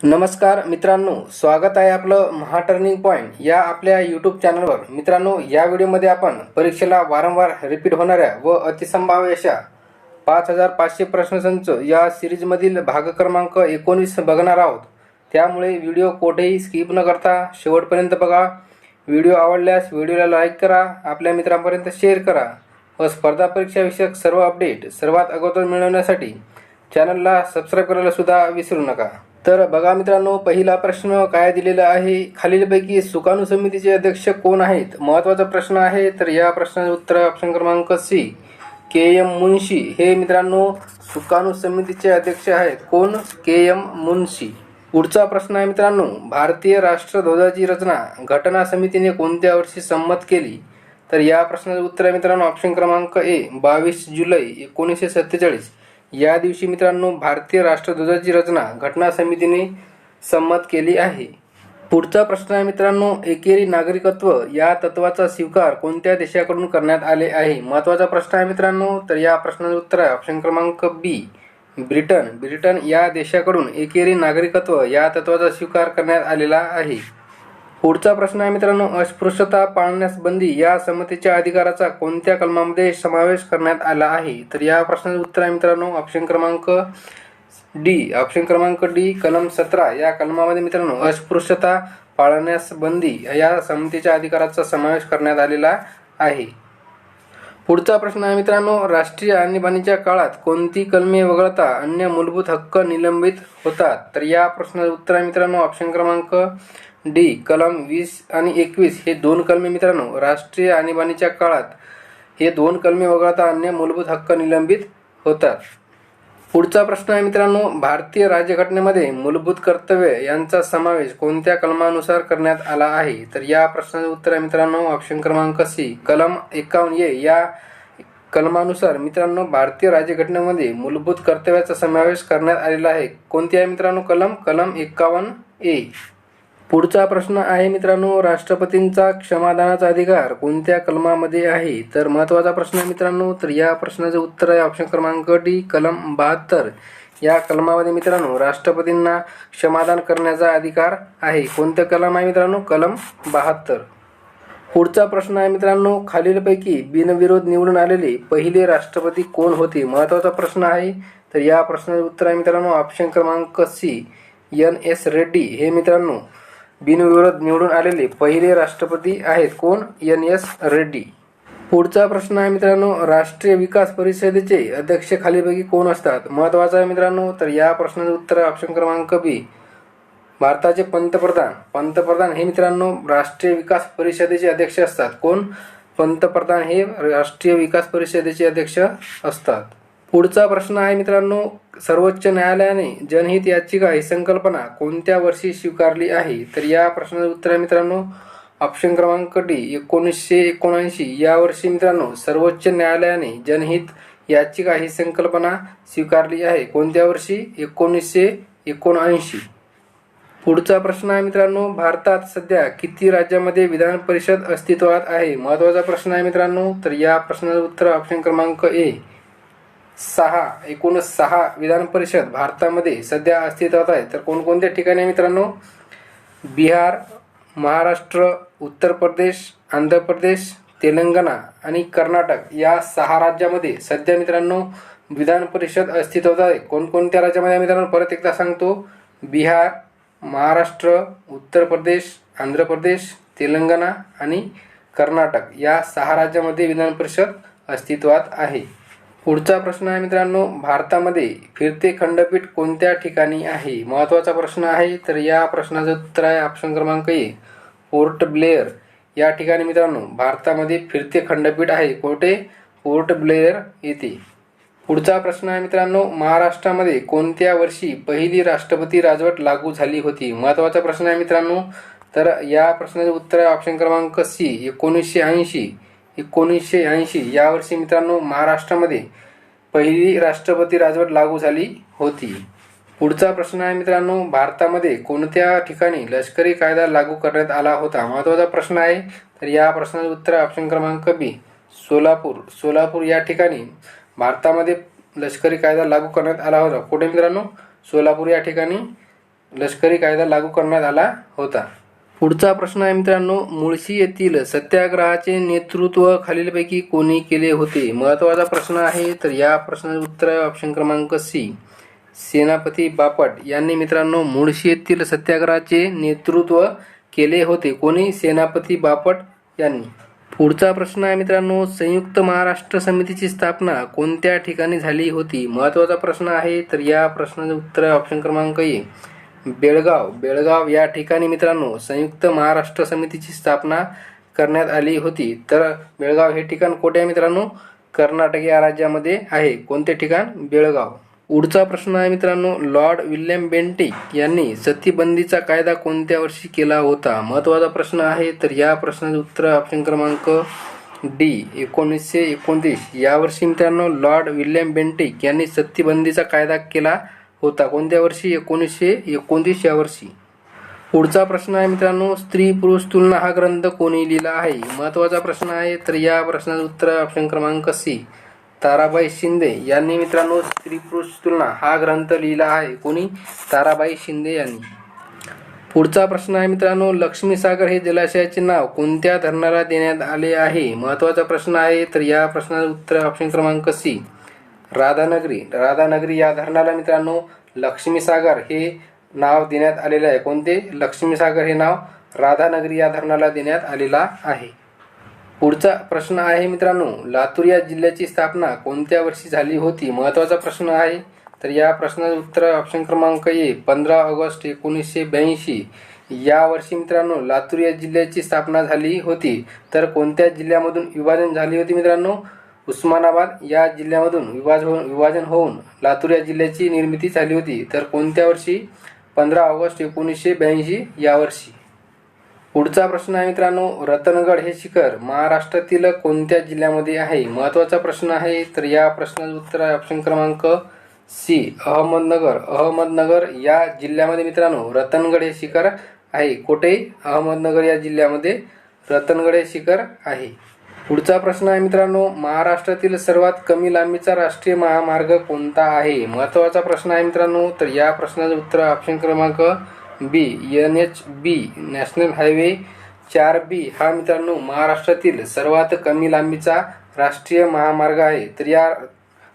नमस्कार मित्रांनो स्वागत आहे आपलं महा टर्निंग पॉईंट या आपल्या यूट्यूब चॅनलवर मित्रांनो या व्हिडिओमध्ये आपण परीक्षेला वारंवार रिपीट होणाऱ्या व अतिसंभाव्य अशा पाच हजार पाचशे प्रश्नसंच या सिरीजमधील भाग क्रमांक एकोणीस बघणार आहोत. त्यामुळे व्हिडिओ कोठेही स्किप न करता शेवटपर्यंत बघा. व्हिडिओ आवडल्यास व्हिडिओला लाईक करा आपल्या मित्रांपर्यंत शेअर करा व स्पर्धा परीक्षाविषयक सर्व अपडेट सर्वात अगोदर मिळवण्यासाठी चॅनलला सबस्क्राईब करायला सुद्धा विसरू नका. तर बघा मित्रांनो पहिला प्रश्न काय दिलेला आहे? खालीलपैकी सुकाणू समितीचे अध्यक्ष कोण आहेत? महत्त्वाचा प्रश्न आहे तर या प्रश्नाचे उत्तर ऑप्शन क्रमांक सी के एम मुन्शी हे मित्रांनो सुकाणू समितीचे अध्यक्ष आहेत. कोण? के एम मुन्शी पुढचा प्रश्न आहे मित्रांनो भारतीय राष्ट्रध्वजाची रचना घटना समितीने कोणत्या वर्षी संमत केली? तर या प्रश्नाचे उत्तर आहे मित्रांनो ऑप्शन क्रमांक ए बावीस जुलै एकोणीसशे सत्तेचाळीस. या दिवशी मित्रांनो भारतीय राष्ट्रध्वजाची रचना घटना समितीने संमत केली आहे. पुढचा प्रश्न आहे मित्रांनो एकेरी नागरिकत्व या तत्वाचा स्वीकार कोणत्या देशाकडून करण्यात आले आहे? महत्त्वाचा प्रश्न आहे मित्रांनो तर या प्रश्नाचं उत्तर आहे ऑप्शन क्रमांक बी. ब्रिटन. ब्रिटन या देशाकडून एकेरी नागरिकत्व या तत्वाचा स्वीकार करण्यात आलेला आहे. पुढचा प्रश्न आहे मित्रांनो अस्पृश्यता पाळण्यास बंदी या समितीच्या अधिकाराचा कोणत्या कलमामध्ये समावेश करण्यात आला आहे? तर या प्रश्नाचं उत्तर आहे मित्रांनो ऑप्शन क्रमांक डी. ऑप्शन क्रमांक डी कलम सतरा. या कलमामध्ये मित्रांनो अस्पृश्यता पाळण्यास बंदी या समितीच्या अधिकाराचा समावेश करण्यात आलेला आहे. पुढचा प्रश्न आहे मित्रांनो राष्ट्रीय आणीबाणीच्या काळात कोणती कलमे वगळता अन्य मूलभूत हक्क निलंबित होतात? तर या प्रश्नाचं उत्तर आहे मित्रांनो ऑप्शन क्रमांक डी कलम वीस आणि एकवीस हे दोन कलमे मित्रांनो राष्ट्रीय आणीबाणीच्या काळात हे दोन कलमे वगळता अन्य मूलभूत हक्क निलंबित होतात. पुढचा प्रश्न आहे मित्रांनो भारतीय राज्यघटनेमध्ये मूलभूत कर्तव्य यांचा समावेश कोणत्या कलमानुसार करण्यात आला आहे? तर या प्रश्नाचे उत्तर आहे मित्रांनो ऑप्शन क्रमांक सी कलम एकावन्न ए. या कलमानुसार मित्रांनो भारतीय राज्यघटनेमध्ये मूलभूत कर्तव्याचा समावेश करण्यात आलेला आहे. कोणती आहे मित्रांनो कलम? कलम एकावन्न ए. पुढचा प्रश्न आहे मित्रांनो राष्ट्रपतींचा क्षमादानाचा अधिकार कोणत्या कलमामध्ये आहे? तर महत्त्वाचा प्रश्न आहे मित्रांनो तर या प्रश्नाचे उत्तर आहे ऑप्शन क्रमांक डी कलम बहात्तर. या कलमामध्ये मित्रांनो राष्ट्रपतींना क्षमादान करण्याचा अधिकार आहे. कोणतं कलम आहे मित्रांनो? कलम बहात्तर. पुढचा प्रश्न आहे मित्रांनो खालीलपैकी बिनविरोध निवडून आलेले पहिले राष्ट्रपती कोण होते? महत्त्वाचा प्रश्न आहे. तर या प्रश्नाचे उत्तर आहे मित्रांनो ऑप्शन क्रमांक सी एन एस रेड्डी. हे मित्रांनो बिनविरोध निवडून आलेले पहिले राष्ट्रपती आहेत कोण? एन. एस. रेड्डी. पुढचा प्रश्न आहे मित्रांनो राष्ट्रीय विकास परिषदेचे अध्यक्ष खालीपैकी कोण असतात? महत्त्वाचा आहे मित्रांनो तर या प्रश्नाचे उत्तर ऑप्शन क्रमांक बी भारताचे पंतप्रधान. पंतप्रधान हे मित्रांनो राष्ट्रीय विकास परिषदेचे अध्यक्ष असतात. कोण? पंतप्रधान हे राष्ट्रीय विकास परिषदेचे अध्यक्ष असतात. पुढचा प्रश्न आहे मित्रांनो सर्वोच्च न्यायालयाने जनहित याचिका ही संकल्पना कोणत्या वर्षी स्वीकारली आहे? तर या प्रश्नाचं उत्तर आहे मित्रांनो ऑप्शन क्रमांक डी एकोणीसशे एकोणऐंशी. या वर्षी मित्रांनो सर्वोच्च न्यायालयाने जनहित याचिका ही संकल्पना स्वीकारली आहे. कोणत्या वर्षी? एकोणीसशे एकोणऐंशी. पुढचा प्रश्न आहे मित्रांनो भारतात सध्या किती राज्यामध्ये विधान परिषद अस्तित्वात आहे? महत्त्वाचा प्रश्न आहे मित्रांनो तर या प्रश्नाचं उत्तर ऑप्शन क्रमांक ए. सहा एकूण सहा विधान परिषद भारतामध्ये सध्या अस्तित्वात आहे. तर कोणकोणत्या ठिकाणी आहे मित्रांनो? बिहार महाराष्ट्र उत्तर प्रदेश आंध्र प्रदेश तेलंगणा आणि कर्नाटक या सहा राज्यामध्ये सध्या मित्रांनो विधान परिषद अस्तित्वात आहे. कोणकोणत्या राज्यामध्ये मित्रांनो? परत एकदा सांगतो. बिहार महाराष्ट्र उत्तर प्रदेश आंध्र प्रदेश तेलंगणा आणि कर्नाटक या सहा राज्यामध्ये विधान परिषद अस्तित्वात आहे. पुढचा प्रश्न आहे मित्रांनो भारतामध्ये फिरते खंडपीठ कोणत्या ठिकाणी आहे? महत्त्वाचा प्रश्न आहे तर या प्रश्नाचं उत्तर आहे ऑप्शन क्रमांक ए. पोर्ट ब्लेअर. या ठिकाणी मित्रांनो भारतामध्ये फिरते खंडपीठ आहे. कोठे? पोर्ट ब्लेअर येथे. पुढचा प्रश्न आहे मित्रांनो महाराष्ट्रामध्ये कोणत्या वर्षी पहिली राष्ट्रपती राजवट लागू झाली होती? महत्त्वाचा प्रश्न आहे मित्रांनो तर या प्रश्नाचे उत्तर आहे ऑप्शन क्रमांक सी एकोणीसशे ऐंशी. एकोणीसशे ऐंशी या वर्षी मित्रांनो महाराष्ट्रामध्ये पहिली राष्ट्रपती राजवट लागू झाली होती. पुढचा प्रश्न आहे मित्रांनो भारतामध्ये कोणत्या ठिकाणी लष्करी कायदा लागू करण्यात आला होता? महत्त्वाचा प्रश्न आहे. तर या प्रश्नाचं उत्तर ऑप्शन क्रमांक बी सोलापूर. सोलापूर या ठिकाणी भारतामध्ये लष्करी कायदा लागू करण्यात आला होता. कुठे मित्रांनो? सोलापूर या ठिकाणी लष्करी कायदा लागू करण्यात आला होता. पुढचा प्रश्न आहे मित्रांनो मुळशी येथील सत्याग्रहाचे नेतृत्व खालीलपैकी कोणी केले होते? महत्त्वाचा प्रश्न आहे तर या प्रश्नाचे उत्तर आहे ऑप्शन क्रमांक सी सेनापती बापट यांनी मित्रांनो मुळशी येथील सत्याग्रहाचे नेतृत्व केले होते. कोणी? सेनापती बापट यांनी. पुढचा प्रश्न आहे मित्रांनो संयुक्त महाराष्ट्र समितीची स्थापना कोणत्या ठिकाणी झाली होती? महत्त्वाचा प्रश्न आहे तर या प्रश्नाचे उत्तर आहे ऑप्शन क्रमांक ए बेळगाव बेळगाव या ठिकाणी मित्रांनो संयुक्त महाराष्ट्र समितीची स्थापना करण्यात आली होती. तर बेळगाव हे ठिकाण कोठे आहे मित्रांनो? कर्नाटक या राज्यामध्ये आहे. कोणते ठिकाण? बेळगाव. पुढचा प्रश्न आहे मित्रांनो लॉर्ड विल्यम बेंटिक यांनी सतीबंदीचा कायदा कोणत्या वर्षी केला होता? महत्त्वाचा प्रश्न आहे. तर या प्रश्नाचे उत्तर ऑप्शन क्रमांक डी एकोणीसशे एकोणतीस. यावर्षी मित्रांनो लॉर्ड विल्यम बेंटिक यांनी सतीबंदीचा कायदा केला होता. कोणत्या वर्षी? एकोणीसशे एकोणतीस या वर्षी. पुढचा प्रश्न आहे मित्रांनो स्त्री पुरुष तुलना हा ग्रंथ कोणी लिहिला आहे? महत्त्वाचा प्रश्न आहे तर या प्रश्नाचं उत्तर आहे ऑप्शन क्रमांक सी. ताराबाई शिंदे यांनी मित्रांनो स्त्री पुरुष तुलना हा ग्रंथ लिहिला आहे. कोणी? ताराबाई शिंदे यांनी. पुढचा प्रश्न आहे मित्रांनो लक्ष्मीसागर हे जलाशयाचे नाव कोणत्या धरणाला देण्यात आले आहे? महत्त्वाचा प्रश्न आहे तर या प्रश्नाचं उत्तर ऑप्शन क्रमांक सी. राधानगरी. राधानगरी या धरणाला मित्रांनो लक्ष्मीसागर हे नाव देण्यात आलेले आहे. कोणते? लक्ष्मीसागर हे नाव राधानगरी या धरणाला देण्यात आलेला आहे. पुढचा प्रश्न आहे मित्रांनो लातूर या जिल्ह्याची स्थापना कोणत्या वर्षी झाली होती? महत्त्वाचा प्रश्न आहे. तर या प्रश्नाचं उत्तर ऑप्शन क्रमांक ए पंधरा ऑगस्ट एकोणीसशे ब्याऐंशी. या वर्षी मित्रांनो लातूर या जिल्ह्याची स्थापना झाली होती. तर कोणत्या जिल्ह्यामधून विभाजन झाली होती मित्रांनो? उस्मानाबाद या जिल्ह्यामधून विभाज होऊन विभाजन होऊन लातूर या जिल्ह्याची निर्मिती झाली होती. तर कोणत्या वर्षी? पंधरा ऑगस्ट एकोणीसशे ब्याऐंशी या वर्षी. पुढचा प्रश्न आहे मित्रांनो रतनगड हे शिखर महाराष्ट्रातील कोणत्या जिल्ह्यामध्ये आहे? महत्त्वाचा प्रश्न आहे. तर या प्रश्नाचं उत्तर आहे ऑप्शन क्रमांक सी अहमदनगर. अहमदनगर या जिल्ह्यामध्ये मित्रांनो रतनगड हे शिखर आहे. कुठे? अहमदनगर या जिल्ह्यामध्ये रतनगड हे शिखर आहे. पुढचा प्रश्न आहे मित्रांनो महाराष्ट्रातील सर्वात कमी लांबीचा राष्ट्रीय महामार्ग कोणता आहे? महत्त्वाचा प्रश्न आहे मित्रांनो तर या प्रश्नाचं उत्तर ऑप्शन क्रमांक B N H B national highway चार बी हा मित्रांनो महाराष्ट्रातील सर्वात कमी लांबीचा राष्ट्रीय महामार्ग आहे. तर या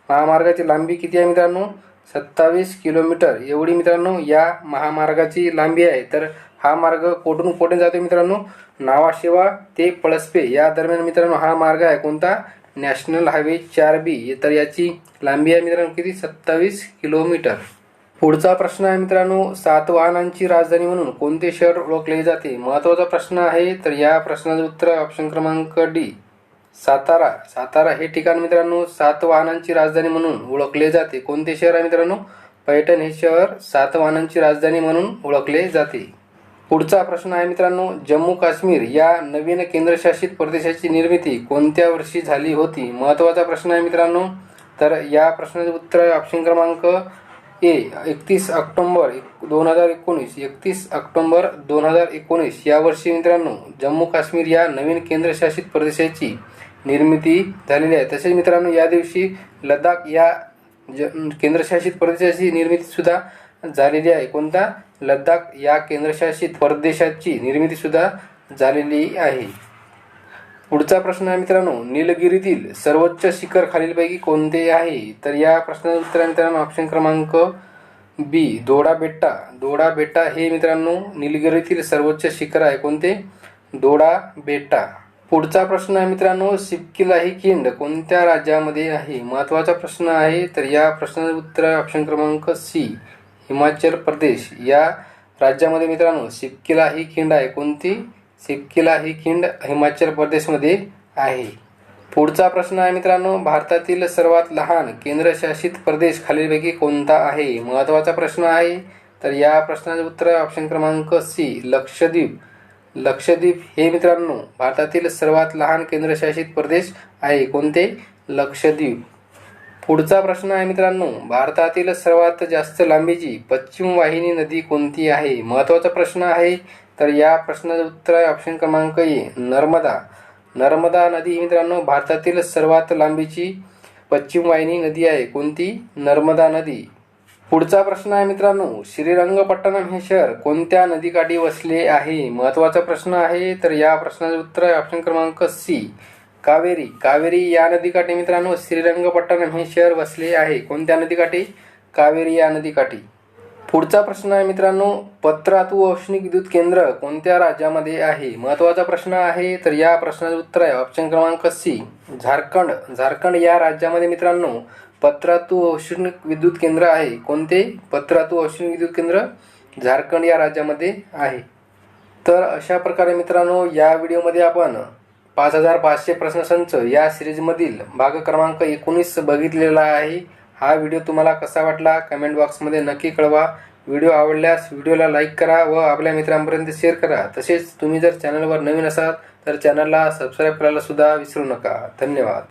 महामार्गाची लांबी किती आहे मित्रांनो? सत्तावीस किलोमीटर. एवढी मित्रांनो या महामार्गाची लांबी आहे. तर हा मार्ग कोठून कोठे जातो मित्रांनो? नावाशेवा ते पळसपे या दरम्यान मित्रांनो हा मार्ग आहे कोणता? नॅशनल हायवे चार बी. तर याची लांबी आहे मित्रांनो किती? सत्तावीस किलोमीटर. पुढचा प्रश्न आहे मित्रांनो सातवाहनांची राजधानी म्हणून कोणते शहर ओळखले जाते? महत्त्वाचा प्रश्न आहे तर या प्रश्नाचं उत्तर ऑप्शन क्रमांक डी. सातारा. सातारा हे ठिकाण मित्रांनो सातवाहनांची राजधानी म्हणून ओळखले जाते. कोणते शहर आहे मित्रांनो? पैठण हे शहर सातवाहनांची राजधानी म्हणून ओळखले जाते. पुढचा प्रश्न आहे मित्रांनो जम्मू काश्मीर या नवीन केंद्रशासित प्रदेशाची निर्मिती कोणत्या वर्षी झाली होती? महत्त्वाचा प्रश्न आहे मित्रांनो. तर या प्रश्नाचे उत्तर आहे ऑप्शन क्रमांक ए एकतीस ऑक्टोंबर दोन हजार एकोणीस. एकतीस ऑक्टोंबर दोन हजार एकोणीस. या वर्षी मित्रांनो जम्मू काश्मीर या नवीन केंद्रशासित प्रदेशाची निर्मिती झालेली आहे. तसेच मित्रांनो या दिवशी लडाख या ज केंद्रशासित प्रदेशाची निर्मितीसुद्धा झालेली आहे. कोणता? लद्दाख या केंद्रशासित प्रदेशाची निर्मितीसुद्धा झालेली आहे. पुढचा प्रश्न आहे मित्रांनो निलगिरीतील सर्वोच्च शिखर खालीलपैकी कोणते आहे? तर या प्रश्नाचं उत्तर आहे मित्रांनो ऑप्शन क्रमांक बी दोडा बेट्टा दोडा बेट्टा हे मित्रांनो निलगिरीतील सर्वोच्च शिखर आहे. कोणते? दोडा बेट्टा पुढचा प्रश्न आहे मित्रांनो सिपकिला ही खिंड. कोणत्या राज्यामध्ये आहे? महत्त्वाचा प्रश्न आहे. तर या प्रश्नाचं उत्तर आहे ऑप्शन क्रमांक सी हिमाचल प्रदेश या राज्यामध्ये मित्रांनो सिपकिला ही खिंड आहे. कोणती? सिपकिला ही खिंड हिमाचल प्रदेशमध्ये आहे. पुढचा प्रश्न आहे मित्रांनो भारतातील सर्वात लहान केंद्रशासित प्रदेश खालीलपैकी कोणता आहे? महत्त्वाचा प्रश्न आहे. तर या प्रश्नाचे उत्तर आहे ऑप्शन क्रमांक सी लक्षद्वीप. लक्षद्वीप हे मित्रांनो भारतातील सर्वात लहान केंद्रशासित प्रदेश आहे. कोणते? लक्षद्वीप. पुढचा प्रश्न आहे मित्रांनो भारतातील सर्वात जास्त लांबीची पश्चिम वाहिनी नदी कोणती आहे? महत्त्वाचा प्रश्न आहे. तर या प्रश्नाचं उत्तर आहे ऑप्शन क्रमांक ए नर्मदा. नर्मदा नदी मित्रांनो भारतातील सर्वात लांबीची पश्चिम वाहिनी नदी आहे. कोणती? नर्मदा नदी. पुढचा प्रश्न आहे मित्रांनो श्रीरंगपट्टणम हे शहर कोणत्या नदीकाठी वसले आहे? महत्त्वाचा प्रश्न आहे. तर या प्रश्नाचे उत्तर आहे ऑप्शन क्रमांक सी कावेरी. कावेरी या नदीकाठी मित्रांनो श्रीरंगपट्टणम हे शहर वसले आहे. कोणत्या नदीकाठी? कावेरी या नदीकाठी. पुढचा प्रश्न आहे मित्रांनो पत्रातू औष्णिक विद्युत केंद्र कोणत्या राज्यामध्ये आहे? महत्त्वाचा प्रश्न आहे तर या प्रश्नाचं उत्तर आहे ऑप्शन क्रमांक सी झारखंड. झारखंड या राज्यामध्ये मित्रांनो पत्रातू औष्णिक विद्युत केंद्र आहे. कोणते? पत्रातू औष्णिक विद्युत केंद्र झारखंड या राज्यामध्ये आहे. तर अशा प्रकारे मित्रांनो या व्हिडिओमध्ये आपण पाच हजार पाचशे प्रश्नसंच या सिरीजमधील भाग क्रमांक एकोणीस बघितलेला आहे. हा व्हिडिओ तुम्हाला कसा वाटला? कमेंट बॉक्समध्ये नक्की कळवा. व्हिडिओ आवडल्यास व्हिडिओला लाईक करा व आपल्या मित्रांपर्यंत शेअर करा. तसेच तुम्ही जर चॅनलवर नवीन असाल तर चॅनलला सबस्क्राईब करायला सुद्धा विसरू नका. धन्यवाद.